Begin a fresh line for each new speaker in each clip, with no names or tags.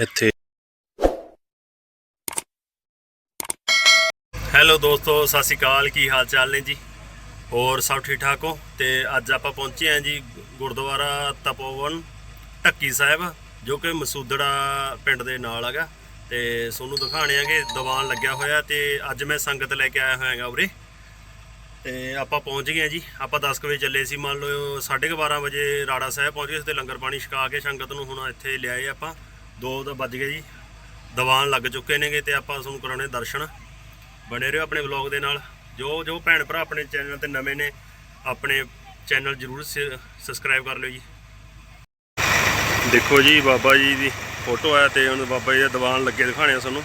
ਇੱਥੇ। ਹੈਲੋ ਦੋਸਤੋ, ਸਤਿ ਸ਼੍ਰੀ ਅਕਾਲ। ਕੀ ਹਾਲ ਚਾਲ ਨੇ ਜੀ? ਹੋਰ ਸਭ ਠੀਕ ਠਾਕ ਹੋ? ਤੇ ਅੱਜ ਆਪਾਂ ਪਹੁੰਚੇ ਹਾਂ ਜੀ ਗੁਰਦੁਆਰਾ ਤਪੋਵਨ ਢੱਕੀ ਸਾਹਿਬ, ਜੋ ਕਿ ਮਸੂਦੜਾ ਪਿੰਡ ਦੇ ਨਾਲ ਹੈਗਾ। ਤੇ ਤੁਹਾਨੂੰ ਦਿਖਾਣੇ ਆਗੇ ਦੀਵਾਨ ਲੱਗਿਆ ਹੋਇਆ ਤੇ ਅੱਜ ਮੈਂ ਸੰਗਤ ਲੈ ਕੇ ਆਇਆ ਹੋਇਆਗਾ ਉਰੇ। ਤੇ ਆਪਾਂ ਪਹੁੰਚ ਗਏ ਹਾਂ ਜੀ। ਆਪਾਂ 10 ਕੁ ਵਜੇ ਚੱਲੇ ਸੀ। ਮੰਨ ਲਓ 12:30 ਵਜੇ ਰਾੜਾ ਸਾਹਿਬ ਪਹੁੰਚ ਗਏ ਸੀ ਤੇ ਲੰਗਰ ਪਾਣੀ ਛਕਾ ਕੇ ਸੰਗਤ ਨੂੰ ਹੁਣ ਇੱਥੇ ਲਿਆਏ ਆਪਾਂ। 2 ਤਾਂ ਵੱਜ ਗਏ ਜੀ। ਦੀਵਾਨ ਲੱਗ ਚੁੱਕੇ ਨੇਗੇ ਤੇ ਆਪਾਂ ਤੁਹਾਨੂੰ ਕਰਾਉਣੇ ਦਰਸ਼ਨ। ਬਣੇ ਰਹੋ ਆਪਣੇ ਵਲੌਗ ਦੇ ਨਾਲ। ਜੋ ਜੋ ਭੈਣ ਭਰਾ ਆਪਣੇ ਚੈਨਲ ਤੇ ਨਵੇਂ ਨੇ, ਆਪਣੇ ਚੈਨਲ ਜਰੂਰ ਸਬਸਕ੍ਰਾਈਬ ਕਰ ਲਿਓ ਜੀ। ਦੇਖੋ ਜੀ ਬਾਬਾ ਜੀ ਦੀ ਫੋਟੋ ਹੈ ਤੇ ਉਹਨੂੰ ਬਾਬਾ ਜੀ ਦਾ ਦੀਵਾਨ ਲੱਗੇ ਦਿਖਾਣੇ ਆ ਤੁਹਾਨੂੰ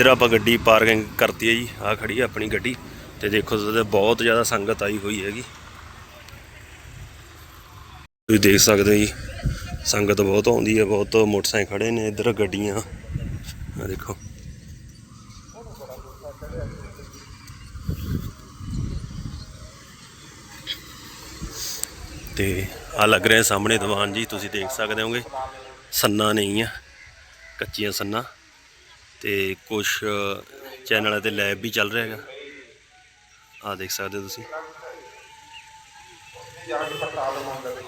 ਇੱਧਰ ਆਪਾਂ ਗੱਡੀ ਪਾਰਕਿੰਗ ਕਰਤੀ ਹੈ ਜੀ ਆ ਖੜੀ ਹੈ ਆਪਣੀ ਗੱਡੀ ਤੇ ਦੇਖੋ ਤੁਸੀਂ ਬਹੁਤ ਜ਼ਿਆਦਾ ਸੰਗਤ ਆਈ ਹੋਈ ਹੈਗੀ। ਤੁਸੀਂ ਦੇਖ ਸਕਦੇ ਹੋ ਜੀ, ਸੰਗਤ ਬਹੁਤ ਆਉਂਦੀ ਹੈ, ਬਹੁਤ ਮੋਟਰਸਾਈਕਲ ਖੜੇ ਨੇ ਇੱਧਰ ਗੱਡੀਆਂ। ਆ ਦੇਖੋ। ਤੇ ਆ ਲੱਗ ਰਿਹਾ ਸਾਹਮਣੇ ਦੀਵਾਨ ਜੀ, ਤੁਸੀਂ ਦੇਖ ਸਕਦੇ ਹੋਗੇ। ਸੰਨਾ ਨਹੀਂ ਆ, ਕੱਚੀਆਂ ਸੰਨਾ। ਤੇ ਕੁਝ ਚੈਨਲਾਂ ਤੇ ਲੈਬ ਵੀ ਚੱਲ ਰਿਹਾ ਹੈਗਾ। ਆ ਦੇਖ ਸਕਦੇ ਹੋ ਤੁਸੀਂ।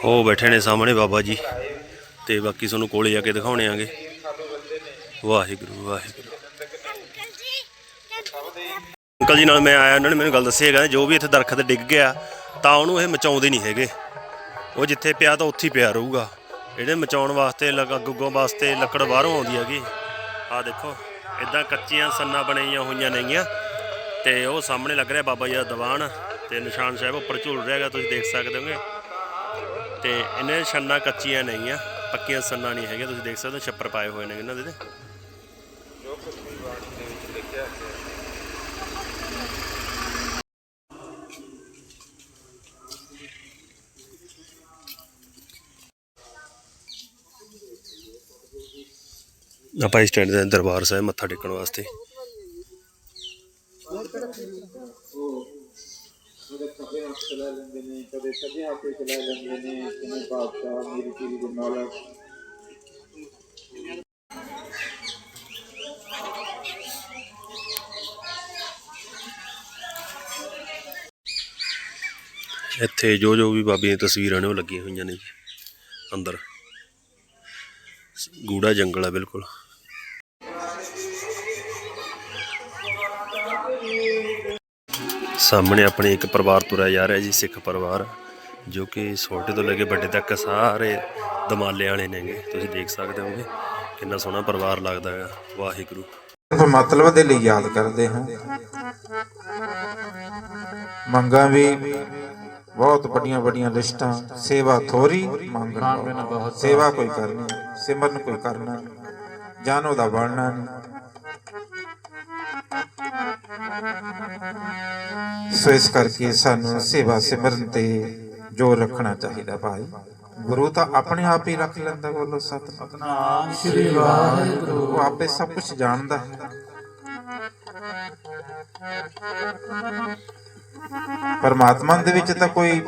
ਉਹ ਬੈਠੇ ਨੇ ਸਾਹਮਣੇ ਬਾਬਾ ਜੀ। ਤੇ ਬਾਕੀ ਤੁਹਾਨੂੰ ਕੋਲੇ ਜਾ ਕੇ ਦਿਖਾਉਣੇ ਆਗੇ। ਵਾਹਿਗੁਰੂ ਵਾਹਿਗੁਰੂ। ਅੰਕਲ ਜੀ ਨਾਲ ਮੈਂ ਆਇਆ, ਉਹਨਾਂ ਨੇ ਮੈਨੂੰ ਗੱਲ ਦੱਸੀ ਹੈਗਾ ਜੋ ਵੀ ਇੱਥੇ ਦਰਖਤ ਡਿੱਗ ਗਿਆ, ਤਾਂ ਉਹਨੂੰ ਇਹ ਮਚਾਉਂਦੇ ਨਹੀਂ ਹੈਗੇ। ਉਹ ਜਿੱਥੇ ਪਿਆ ਤਾਂ ਉੱਥੇ ਹੀ ਪਿਆ ਰਹੂਗਾ। ਇਹਦੇ ਮਚਾਉਣ ਵਾਸਤੇ, ਲਗ- ਗੁੱਗੋਂ ਵਾਸਤੇ ਲੱਕੜ ਬਾਹਰੋਂ ਆਉਂਦੀ ਹੈਗੀ। ਆਹ ਦੇਖੋ। ਇਦਾਂ ਕੱਚੀਆਂ ਸੰਨਾਂ ਬਣਾਈਆਂ ਹੋਈਆਂ ਨੇਗੀਆਂ ਤੇ ਉਹ ਸਾਹਮਣੇ ਲੱਗ ਰਿਹਾ ਬਾਬਾ ਜੀ ਦਾ ਦੀਵਾਨ ਤੇ ਨਿਸ਼ਾਨ ਸਾਹਿਬ ਉੱਪਰ ਝੂਲ ਰਿਹਾ ਤੁਸੀਂ ਦੇਖ ਸਕਦੇ ਹੋਗੇ। ਤੇ ਇਹਨੇ ਛੰਨਾ ਕੱਚੀਆਂ ਨੇਗੀਆਂ, ਪੱਕੀਆਂ ਸੰਨਾਂ ਨਹੀਂ ਹੈਗੀਆਂ, ਤੁਸੀਂ ਦੇਖ ਸਕਦੇ ਹੋ, ਛੱਪਰ ਪਾਏ ਹੋਏ ਨੇ ਇਹਨਾਂ ਦੇ ਤੇ। ਆਪਾਂ ਸਟੈਂਡ ਦੇ ਦਰਬਾਰ ਸਾਹਿਬ ਮੱਥਾ ਟੇਕਣ ਵਾਸਤੇ।
ਕਦੇ ਖੱਬੇ ਹੱਥ ਚਲਾ ਲੈਂਦੇ ਨੇ ਕਦੇ ਸੱਜੇ ਹੱਥ ਚਲਾ ਲੈਂਦੇ ਨੇ ਕਿਵੇਂ ਬਾਦਸ਼ਾਹ ਮੇਰੀ ਪੀਰੀ ਦੇ ਮਾਲਕ
ਇੱਥੇ ਜੋ ਜੋ ਵੀ ਬਾਬੇ ਦੀਆਂ ਤਸਵੀਰਾਂ ਨੇ ਉਹ ਲੱਗੀਆਂ ਹੋਈਆਂ ਨੇ ਜੀ, ਅੰਦਰ। ਗੂੜਾ ਜੰਗਲ ਆ ਬਿਲਕੁਲ। ਸਾਹਮਣੇ ਆਪਣੇ ਇੱਕ ਪਰਿਵਾਰ ਤੁਰਿਆ ਜਾ ਰਿਹਾ ਜੀ, ਸਿੱਖ ਪਰਿਵਾਰ, ਜੋ ਕਿ ਛੋਟੇ ਤੋਂ ਲੈ ਕੇ ਵੱਡੇ ਤੱਕ ਸਾਰੇ ਦਮਾਲੇ ਵਾਲੇ ਨੇਗੇ। ਤੁਸੀਂ ਦੇਖ ਸਕਦੇ ਹੋਗੇ ਕਿੰਨਾ ਸੋਹਣਾ ਪਰਿਵਾਰ ਲੱਗਦਾ ਹੈ ਵਾਹਿਗੁਰੂ।
ਮਤਲਬ ਦੇ ਲਈ ਯਾਦ ਕਰਦੇ ਹਾਂ। ਮੰਗਾਂ ਵੀ ਬਹੁਤ ਵੱਡੀਆਂ ਵੱਡੀਆਂ ਲਿਸਟਾਂ, ਸੇਵਾ ਥੋਰੀ ਮੰਗਣ ਬਹੁਤ ਸੇਵਾ ਕੋਈ ਕਰਨੀ, ਸਿਮਰਨ ਕੋਈ ਕਰਨਾ ਨਹੀਂ। ਜਾਨੋ ਦਾ ਬਣਨਾ ਨਹੀਂ ਸੋ ਇਸ ਕਰਕੇ ਸਾਨੂੰ ਸੇਵਾ ਸਿਮਰਨ ਤੇ ਜੋਰ ਰੱਖਣਾ ਚਾਹੀਦਾ ਭਾਈ। ਗੁਰੂ ਤਾਂ ਆਪਣੇ ਆਪ ਹੀ ਰੱਖ ਲੈਂਦਾ ਬੋਲੋ ਸਤਿਨਾਮ ਸ੍ਰੀ ਵਾਹਿਗੁਰੂ। ਉਹ ਆਪੇ ਸਭ ਕੁਝ ਜਾਣਦਾ। ਹੈ ਪਰਮਾਤਮਾ ਦੇ ਵਿੱਚ ਤਾਂ ਕੋਈ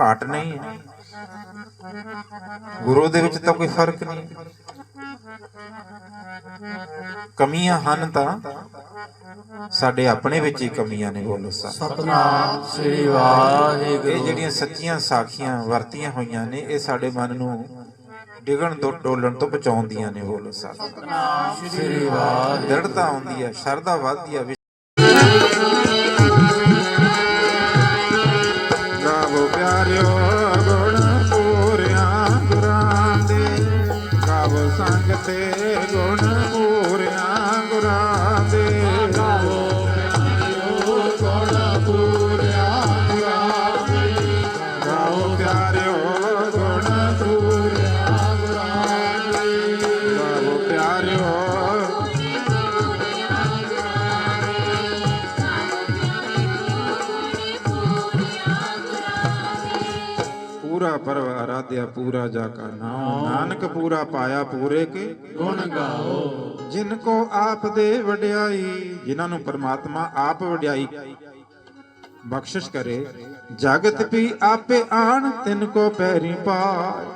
ਘਾਟ ਨਹੀਂ। ਹੈ ਗੁਰੂ ਦੇ ਵਿੱਚ ਤਾਂ ਕੋਈ ਫ਼ਰਕ ਨਹੀਂ। ਕਮੀਆਂ ਹਨ ਤਾਂ ਸਾਡੇ ਆਪਣੇ ਵਿੱਚ ਹੀ ਕਮੀਆਂ ਨੇ ਬੋਲੋ ਸਤਿ
ਸਤਨਾਮ ਸ੍ਰੀ ਵਾਹਿਗੁਰੂ।
ਇਹ ਜਿਹੜੀਆਂ ਸੱਚੀਆਂ ਸਾਖੀਆਂ ਵਰਤੀਆਂ ਹੋਈਆਂ ਨੇ ਇਹ ਸਾਡੇ ਮਨ ਨੂੰ ਡਿਗਣ ਤੋਂ ਡੋਲਣ ਤੋਂ ਬਚਾਉਂਦੀਆਂ ਨੇ ਬੋਲੋ ਸਤਿ
ਸ੍ਰੀ ਵਾਹਿਗੁਰੂ।
ਦ੍ਰਿੜਤਾ ਆਉਂਦੀ ਹੈ ਸ਼ਰਧਾ ਵੱਧਦੀ ਹੈ ਆਰਾਧਿਆ ਪੂਰਾ ਜਾ ਕਾ ਨਾਮ ਨਾਨਕ ਪੂਰਾ ਪਾਇਆ ਪੂਰੇ ਕੇ
ਗੁਣ ਗਾਓ।
ਜਿਨ ਕੋ ਆਪ ਦੇ ਵਡਿਆਈ ਜਿਨ੍ਹਾਂ ਨੂੰ ਪਰਮਾਤਮਾ ਆਪ ਵਡਿਆਈ। ਬਖਸ਼ਿਸ਼ ਕਰੇ ਜਗਤ ਵੀ ਆਪੇ ਆਣ ਤਿਨ ਕੋ ਪੈਰੀ ਪਾਏ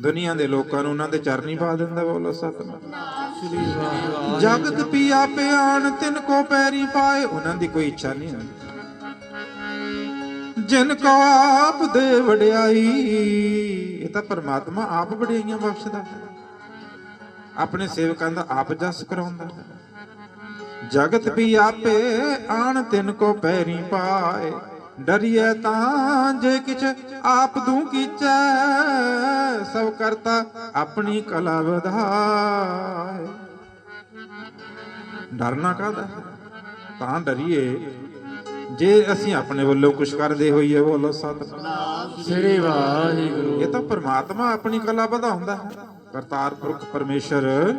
ਦੁਨੀਆ ਦੇ ਲੋਕਾਂ ਨੂੰ ਉਹਨਾਂ ਦੇ ਚਰਨੀ ਪਾ ਦਿੰਦਾ ਬੋਲੋ ਸਤਨਾਮ। ਜਗਤ ਵੀ ਆਪੇ ਆਣ ਤਿਨ ਕੋ ਪੈਰੀ ਪਾਏ। ਉਹਨਾਂ ਦੀ ਕੋਈ ਇੱਛਾ ਨਹੀਂ ਹੁੰਦੀ। ਜਿਨ ਕੋ ਆਪ ਦੇ ਵਡਿਆਈ। ਇਹ ਤਾਂ ਪਰਮਾਤਮਾ ਆਪ ਵਡਿਆਈਆਂ ਬਖਸ਼ਦਾ। ਆਪਣੇ ਸੇਵਕਾਂ ਦਾ ਆਪ ਜਸ ਕਰਾਉਂਦਾ। ਜਗਤ ਵੀ ਆਪੇ ਆਣ ਤਿਨ ਕੋ ਪੈਰੀ ਪਾਏ। ਡਰੀਏ ਤਾਂ ਜੇ ਕਿਛ ਆਪ ਦੂ ਕੀਚੈ, ਸਭ ਕਰਤਾ ਆਪਣੀ ਕਲਾ ਵਧਾਏ। ਡਰਨਾ ਕਾਹਦਾ? ਤਾਂ ਡਰੀਏ। ਜੇ ਅਸੀਂ ਆਪਣੇ ਵੱਲੋਂ ਕੁਝ ਕਰਦੇ ਹੋਈਏ ਬੋਲੋ ਸਤਿਨਾਮ।
ਸ੍ਰੀ ਵਾਹਿਗੁਰੂ।
ਇਹ ਤਾਂ ਪਰਮਾਤਮਾ ਆਪਣੀ ਕਲਾ ਵਧਾਉਂਦਾ ਹੈ। ਕਰਤਾਰ ਪੁਰਖ ਪਰਮੇਸ਼ਰ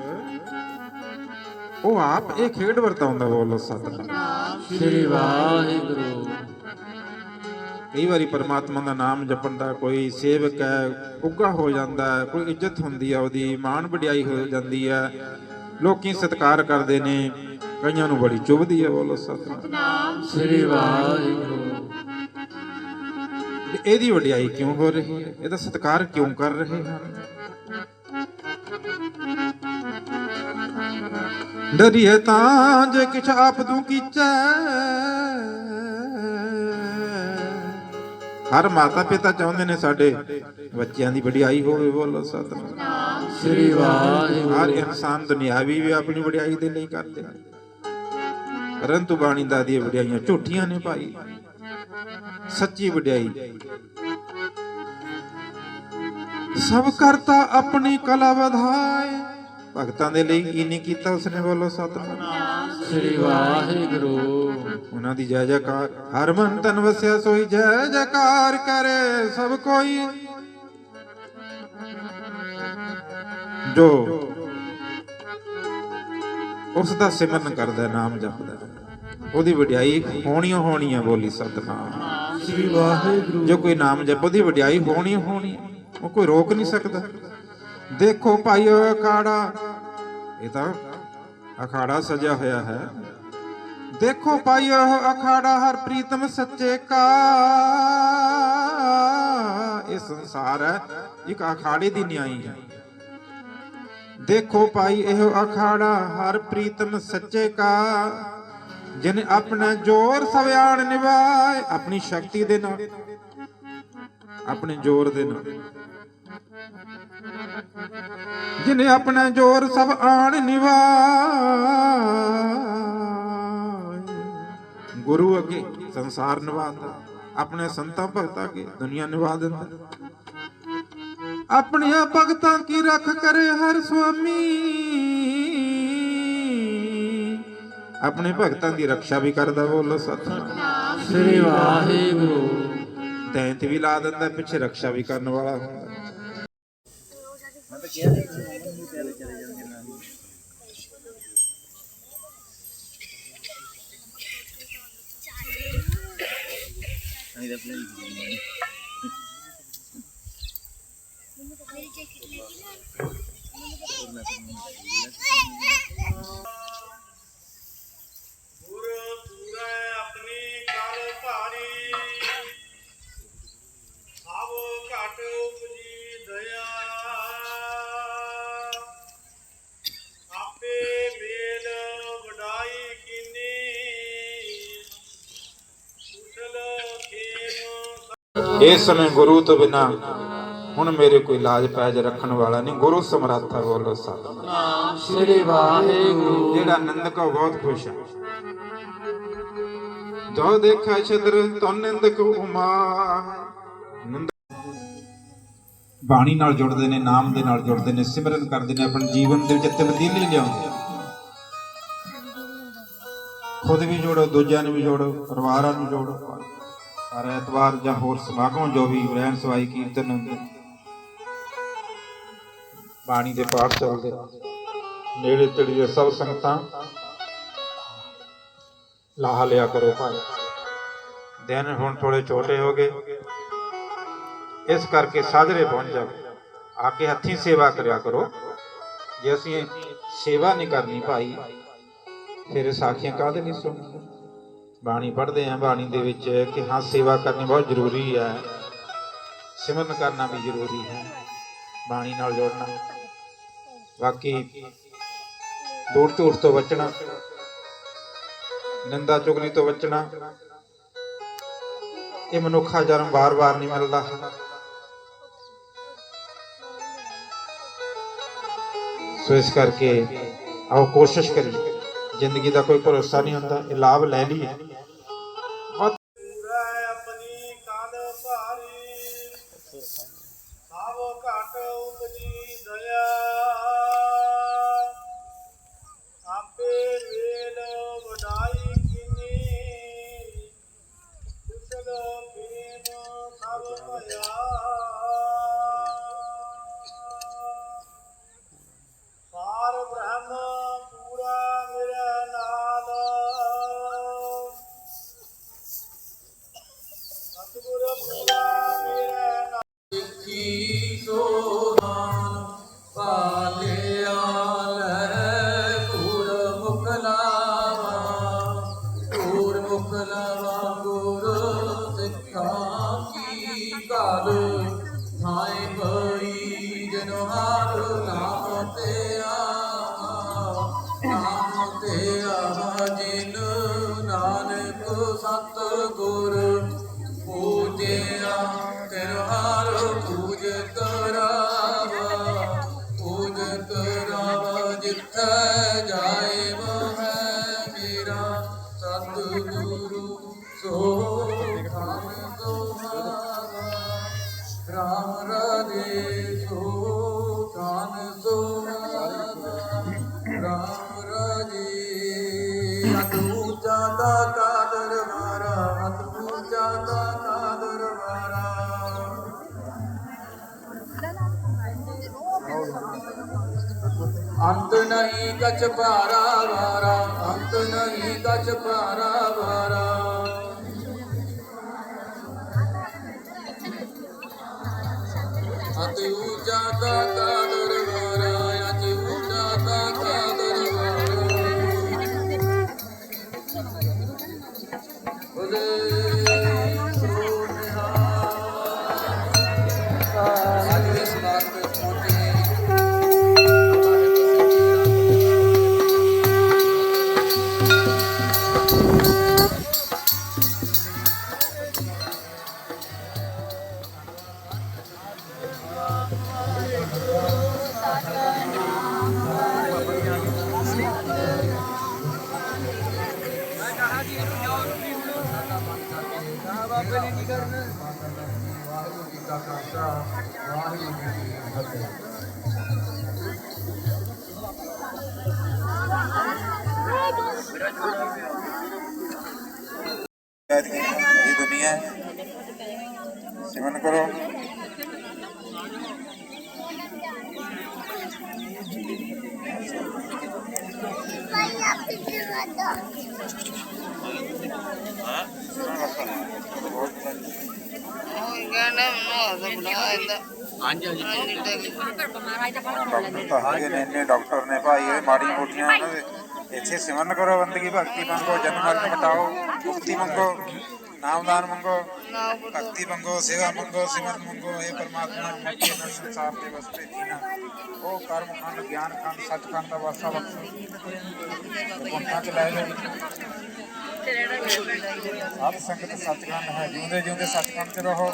ਉਹ ਆਪ ਇਹ ਖੇਡ ਵਰਤਾਉਂਦਾ ਬੋਲੋ ਸਤਿਨਾਮ।
ਸ੍ਰੀ ਵਾਹਿਗੁਰੂ।
ਕਈ ਵਾਰੀ ਪਰਮਾਤਮਾ ਦਾ ਨਾਮ ਜਪਣ ਦਾ ਕੋਈ ਸੇਵਕ ਹੈ ਉੱਗਾ ਹੋ ਜਾਂਦਾ ਹੈ ਕੋਈ ਇੱਜ਼ਤ ਹੁੰਦੀ ਹੈ ਉਹਦੀ ਮਾਣ ਵਡਿਆਈ ਹੋ ਜਾਂਦੀ ਹੈ। ਲੋਕੀ ਸਤਿਕਾਰ ਕਰਦੇ ਨੇ। ਕਈਆਂ ਨੂੰ ਬੜੀ ਚੁਭਦੀ ਹੈ ਬੋਲੋ ਸਤਿਨਾਮ।
ਸ੍ਰੀ ਵਾਹਿਗੁਰੂ।
ਇਹਦੀ ਵਡਿਆਈ ਕਿਉਂ ਹੋ ਰਹੀ ਹੈ? ਇਹਦਾ ਸਤਿਕਾਰ ਕਿਉਂ ਕਰ ਰਹੇ ਹਨ? ਡਰੀਏ ਤਾਂ ਜੇ ਕਿਛ ਆਪ ਤੂੰ ਕੀਚੈ। ਹਰ ਮਾਤਾ ਪਿਤਾ ਚਾਹੁੰਦੇ ਨੇ ਸਾਡੇ ਬੱਚਿਆਂ ਦੀ ਵਡਿਆਈ ਹੋਵੇ ਬੋਲੋ ਸਤਿਨਾਮ।
ਸ੍ਰੀ ਵਾਹਿਗੁਰੂ।
ਹਰ ਇਨਸਾਨ ਦੁਨਿਆਵੀ ਵੀ ਆਪਣੀ ਵਡਿਆਈ ਦੇ ਲਈ ਕਰਦੇ ਨੇ ਪਰੰਤੂ ਬਾਣੀ ਦਾ ਦੀਆਂ ਵਡਿਆਈਆਂ ਝੂਠੀਆਂ ਨੇ ਭਾਈ। ਸੱਚੀ ਵਡਿਆਈ। ਸਭ ਕਰਤਾ ਆਪਣੀ ਕਲਾ ਵਧਾਏ। ਭਗਤਾਂ ਦੇ ਲਈ ਕੀ ਨਹੀਂ ਕੀਤਾ ਉਸਨੇ ਬੋਲੋ ਸਤਿਨਾਮ।
ਸ੍ਰੀ ਵਾਹਿਗੁਰੂ।
ਉਹਨਾਂ ਦੀ ਜੈ ਜੈਕਾਰ। ਹਰ ਮਨ ਤਨ ਵਸਿਆ ਸੋਈ ਜੈ ਜੈਕਾਰ ਕਰੇ ਸਭ ਕੋਈ। ਜੋ ਉਸ ਦਾ ਸਿਮਰਨ ਕਰਦਾ ਨਾਮ ਜਪਦਾ ਉਹਦੀ ਵਡਿਆਈ ਹੋਣੀ ਹੋਣੀ ਹੈ ਬੋਲੀ ਸਤਨਾਮ।
ਸ੍ਰੀ ਵਾਹਿਗੁਰੂ।
ਜੋ ਕੋਈ ਨਾਮ ਜਪ ਉਹਦੀ ਵਡਿਆਈ ਹੋਣੀ ਹੋਣੀ ਉਹ ਕੋਈ ਰੋਕ ਨਹੀਂ ਸਕਦਾ। ਦੇਖੋ ਭਾਈ ਉਹ ਅਖਾੜਾ। ਇਹ ਤਾਂ ਅਖਾੜਾ ਸਜਿਆ ਹੋਇਆ ਹੈ। ਦੇਖੋ ਭਾਈ ਉਹ ਅਖਾੜਾ ਹਰ ਪ੍ਰੀਤਮ ਸੱਚੇ ਕਾ। ਇਹ ਸੰਸਾਰ ਹੈ। ਇੱਕ ਅਖਾੜੇ ਦੀ ਨਿਆਈ ਹੈ। ਦੇਖੋ ਭਾਈ, ਇਹੋ ਅਖਾੜਾ ਹਰ ਪ੍ਰੀਤਮ ਸੱਚੇ ਕਾ ਜਿਨੇ ਆਪਣਾ ਜੋਰ ਸਵਿਆਣ ਨਿਭਾਏ, ਆਪਣੀ ਸ਼ਕਤੀ ਦੇ ਨਾਲ। ਆਪਣੇ ਜੋਰ ਦੇ ਨਾਲ। ਜਿਨੇ ਆਪਣਾ ਜੋਰ ਸਭ ਆਣ ਨਿਭਾਏ। ਗੁਰੂ ਅੱਗੇ ਸੰਸਾਰ ਨਿਭਾਉਂਦਾ, ਆਪਣੇ ਸੰਤਾਂ ਭਗਤਾਂ ਅੱਗੇ ਦੁਨੀਆ ਨਿਭਾ ਦਿੰਦਾ। ਆਪਣੀਆਂ ਭਗਤਾਂ ਕੀ ਰੱਖ ਕਰੇ ਹਰ ਸੁਆਮੀ? ਆਪਣੇ ਭਗਤਾਂ ਦੀ ਰੱਖਿਆ ਵੀ ਕਰਦਾ ਬੋਲੋ ਸਤਨਾਮ।
ਸ੍ਰੀ ਵਾਹਿਗੁਰੂ।
ਦੈਂਤ ਵੀ ਲਾ ਦਿੰਦਾ ਪਿੱਛੇ ਰੱਖਿਆ ਵੀ ਕਰਨ ਵਾਲਾ ਹੁੰਦਾ।
ਪੂਰੈ ਆਪਣੀ ਕਲ ਭਾਰੀ ਸਭ ਘਟ ਉਪਜੀ ਦਇਆ
ਇਸ ਸਮੇਂ ਗੁਰੂ ਤੋਂ ਬਿਨਾ ਹੁਣ ਮੇਰੇ ਕੋਈ ਲਾਜ ਪੈਜ ਰੱਖਣ ਵਾਲਾ ਨਹੀਂ। ਗੁਰੂ ਸਮਰੱਥ ਬੋਲੋ ਸਤਿ।
ਸ੍ਰੀ ਵਾਹਿਗੁਰੂ।
ਜਿਹੜਾ ਨਿੰਦਕ ਬਹੁਤ ਖੁਸ਼ ਹੈ ਜੋ ਦੇਖੈ ਛਦਰ ਤੋ ਨਿੰਦਕ ਉਮਾ। ਨਿੰਦ ਬਾਣੀ ਨਾਲ ਜੁੜਦੇ ਨੇ ਨਾਮ ਦੇ ਨਾਲ ਜੁੜਦੇ ਨੇ ਸਿਮਰਨ ਕਰਦੇ ਨੇ ਆਪਣੇ ਜੀਵਨ ਦੇ ਵਿੱਚ ਤਬਦੀਲੀ ਲਿਆਉਂਦੇ ਖੁਦ ਵੀ ਜੋੜੋ ਦੂਜਿਆਂ ਨੂੰ ਵੀ ਜੋੜੋ ਪਰਿਵਾਰਾਂ ਨੂੰ ਜੋੜੋ। ਹਰ ਐਤਵਾਰ ਜਾਂ ਹੋਰ ਸਮਾਗਮ ਜੋ ਵੀ ਰਹਿਣ ਸਵਾਈ ਕੀਰਤਨ ਹੁੰਦੇ ਬਾਣੀ ਦੇ ਪਾਠ ਚੱਲਦੇ। ਨੇੜੇ ਤੇੜੇ ਸਭ ਸੰਗਤਾਂ। ਲਾਹ ਲਿਆ ਕਰੋ ਭਾਈ। ਦਿਨ ਹੁਣ ਥੋੜੇ ਛੋਟੇ ਹੋ ਗਏ। ਇਸ ਕਰਕੇ ਸਾਜਰੇ ਪਹੁੰਚ ਜਾਓ। ਆ ਕੇ ਹੱਥੀਂ ਸੇਵਾ ਕਰਿਆ ਕਰੋ। ਜੇ ਅਸੀਂ ਸੇਵਾ ਨਹੀਂ ਕਰਨੀ ਭਾਈ, ਫਿਰ ਸਾਖੀਆਂ ਕਾਹਦੇ ਨਹੀਂ ਸੁਣਨੀ ਬਾਣੀ ਪੜ੍ਹਦੇ ਆਂ ਬਾਣੀ ਦੇ ਵਿੱਚ ਕਿ ਹਾਂ, ਸੇਵਾ ਕਰਨੀ ਬਹੁਤ ਜ਼ਰੂਰੀ ਹੈ। ਸਿਮਰਨ ਕਰਨਾ ਵੀ ਜ਼ਰੂਰੀ ਹੈ। ਬਾਣੀ ਨਾਲ ਜੁੜਨਾ। ਬਾਕੀ ਦੂਰ ਧੂੜ ਤੋਂ ਬਚਣਾ ਨਿੰਦਾ ਚੁਗਲੀ ਤੋਂ ਬਚਣਾ ਇਹ ਮਨੁੱਖਾ ਜਨਮ ਵਾਰ-ਵਾਰ ਨਹੀਂ ਮਿਲਦਾ। ਸੋ ਇਸ ਕਰਕੇ ਆਓ ਕੋਸ਼ਿਸ਼ ਕਰੀਏ, ਜ਼ਿੰਦਗੀ ਦਾ ਕੋਈ ਭਰੋਸਾ ਨਹੀਂ ਹੁੰਦਾ, ਇਹ ਲਾਭ ਲੈ ਲਈਏ।
yeah. ਅੰਤ ਨਹੀਂ ਕਛ ਭਾਰਾ ਵਾਰਾ ਅੰਤ ਨਹੀਂ ਕਛ ਭਾਰਾ ਵਾਰਾ ਅਤਿ ਉੱਚਾ ਦਾ ਕਾਦਰ ਵਾਰਾ ਅਤਿ ਉੱਚਾ ਦਾ ਵਾਹਿਗੁਰੂ ਜੀ ਕਾ ਖਾਲਸਾ ਵਾਹਿਗੁਰੂ ਜੀ ਕੀ ਫਤਿਹ।
ਇਹ ਦੁਨੀਆ ਹੈ? ਸਿਮਰਨ ਕਰੋ ਡਾਕਟਰ ਤਾਂ ਹੈਗੇ ਨੇ ਇੰਨੇ ਡਾਕਟਰ ਨੇ ਭਾਈ ਇਹ ਮਾੜੀਆਂ ਮੋਟੀਆਂ ਉਹਨਾਂ ਦੇ। ਇੱਥੇ ਸਿਮਰਨ ਕਰੋ ਬੰਦਗੀ ਭਗਤੀ ਮੰਗੋ ਜਨਮ ਮਰਨ ਮਿਟਾਓ ਮੁਕਤੀ ਮੰਗੋ ਨਾਮਦਾਨ ਮੰਗੋ ਭਗਤੀ ਮੰਗੋ ਸੇਵਾ ਮੰਗੋ ਸਿਮਰਨ ਮੰਗੋ ਇਹ ਪਰਮਾਤਮਾ ਮੁਕਤੀ ਨਾਲ ਸੰਸਾਰ ਦੇ ਵਸਤੇ ਜੀਣਾ ਉਹ ਕਰਮ ਖੰਡ ਗਿਆਨ ਖੰਡ ਸੱਚ ਖੰਡ ਦਾ ਵਾਸਾ ਬਖਸ਼ੋ ਪੁੰਨਾਂ ਚ ਲੈ ਲਓ ਆਪ ਸੰਗਤ ਸੱਚਖੰਡ ਹੈ ਜਿਉਂਦੇ ਜਿਉਂਦੇ ਸੱਚਖੰਡ ਚ ਰਹੋ।